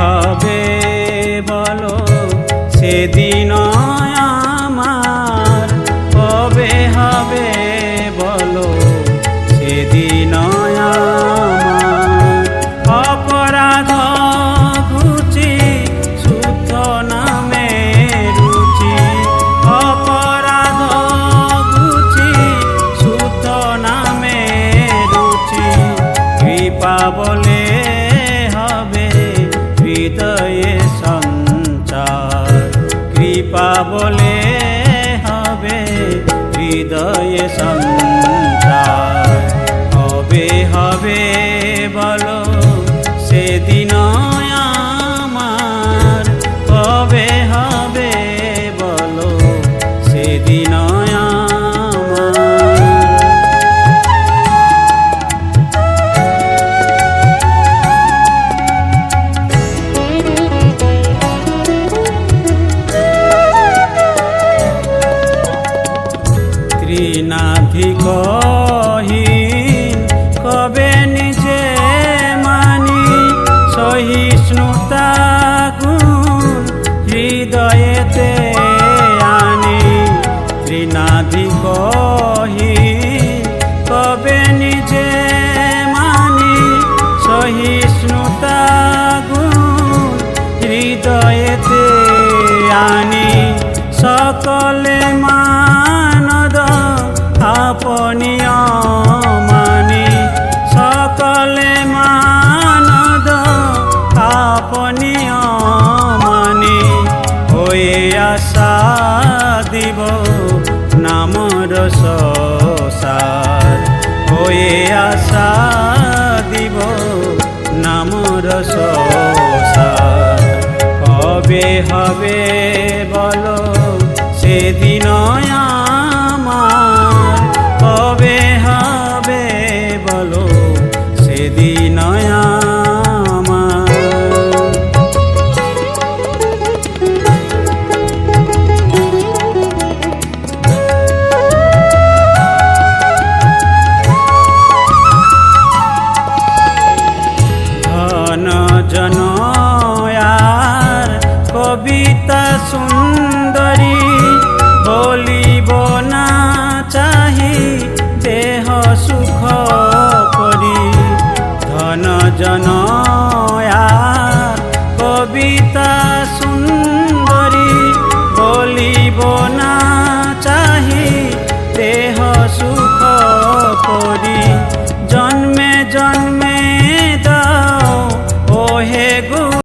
হবে। হৃদয়ে সঞ্চার। কৃপা বলে হবে হৃদয়ে ত্রিনাধিকহীন কবে নিজে মানি সহিষ্ণুতা হৃদয়েতে আনি। ত্রিনাধিকহীন কবে নিজে মানি সহিষ্ণুতা হৃদয়েতে আনি। আশা দিব নামর সার হয়ে আশা দিব নামর সার কবে হবে বলো? সেদিন